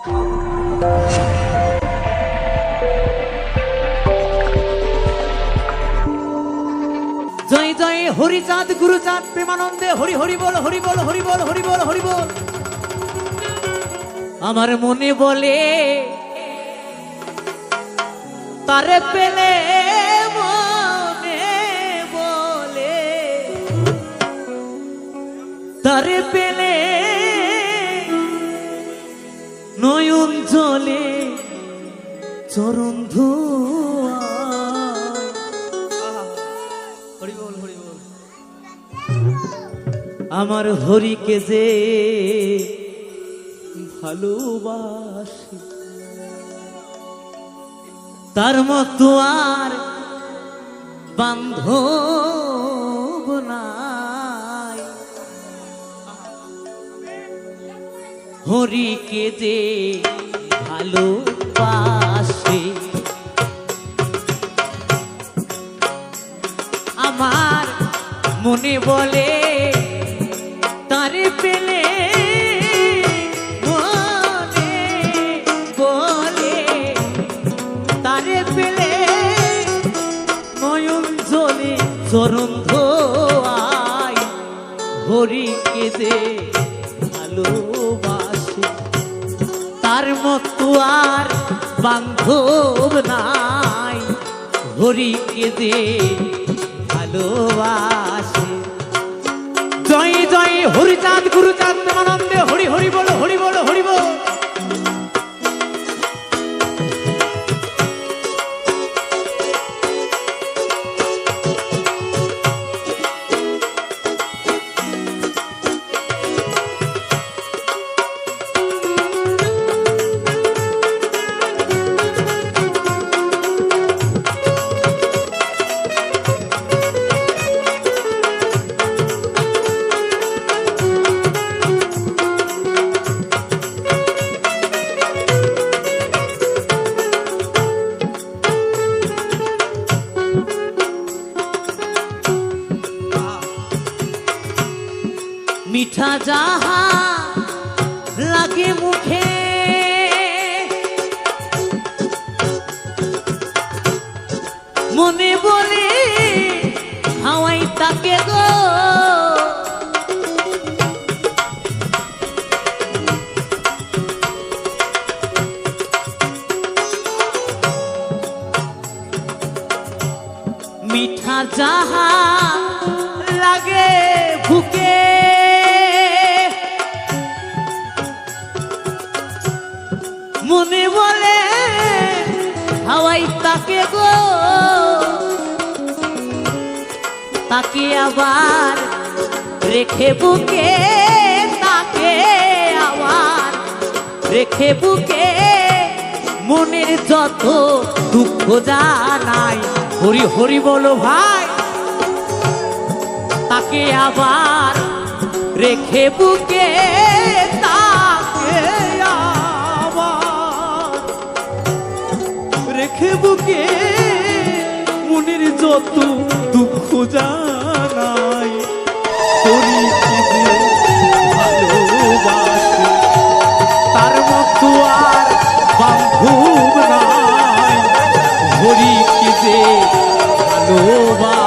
জয় জয়, হরিচাঁদ, গুরুচাঁদ, প্রেমানন্দে হরি হরি বল হরি বল হরি বল হরি বল হরি বল। আমার মনে বলে, তারে পেলে মনে বলে, তারে পেলে চরণ ধোয়া আমার হরিকে যে ভালোবাসি তার মতো আর বান্ধব নাই। হরিকে যে ভালোবাসে মনে বলে, তারে পেলে বলে, তারে পেলে চরণ ধোয়াই হরিকে দে ভালোবাসে। তার মতো আর বান্ধব নাই হরিকে দে ভালোবাসে। হরিচাঁদ গুরুচাঁদ মিঠা যাহা লাগে মুখে। মনে বলে হাওয়াই তাকে গো। মিঠা যাহা তাকে আবার রেখে বুকে, তাকে আবার রেখে বুকে। মনের যত দুঃখ জানাই, হরি হরি বলো ভাই, তাকে আবার রেখে বুকে, তাকে রেখে বুকে। মনের যত জানাই যে ভালোবাসে তার মতো আর বান্ধব নাই। হরিকে যে ভালোবাসে?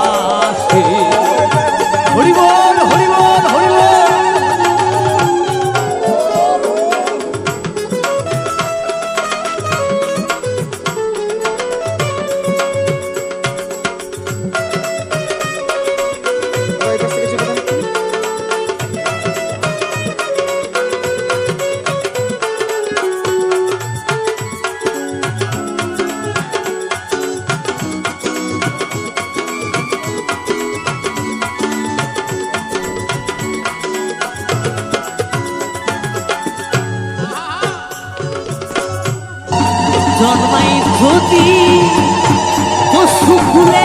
জন্মাই যদি পশু ফুলে